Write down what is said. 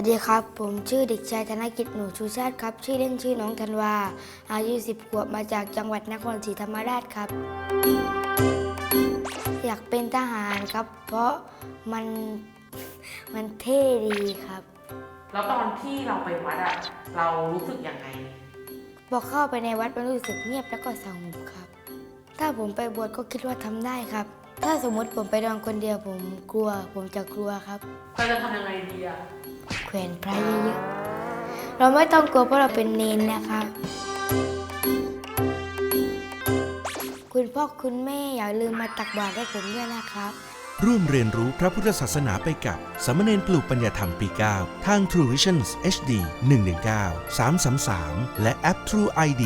วัสดีครับ ผมชื่อเด็กชายธนกิจหนูชูชาติครับ ชื่อเล่นชื่อน้องธันวา อายุ 10 ขวบมาจากจังหวัดนครศรีธรรมราชครับ อยากเป็นทหารครับ เพราะมันมันเท่ดีครับ แล้วตอนที่เราไปวัดอะเรารู้สึกยังไงพอเข้าไปในวัดมันรู้สึกเงียบแล้วก็สงบครับ ถ้าผมไปบวชก็คิดว่าทำได้ครับ ถ้าสมมติผมไปนอนคนเดียวผมกลัว ผมจะกลัวครับเราจะทำยังไงดีอะ แขวนพระเยอะๆ เราไม่ต้องกลัวเพราะเราเป็นเนนนะคะ คุณพ่อคุณแม่อย่าลืมมาตักบาตรให้ผมด้วยนะครับ ร่วมเรียนรู้พระพุทธศาสนาไปกับสามเณรปลูกปัญญาธรรมปี 9 ทาง True Visions HD 119 333 และแอป True ID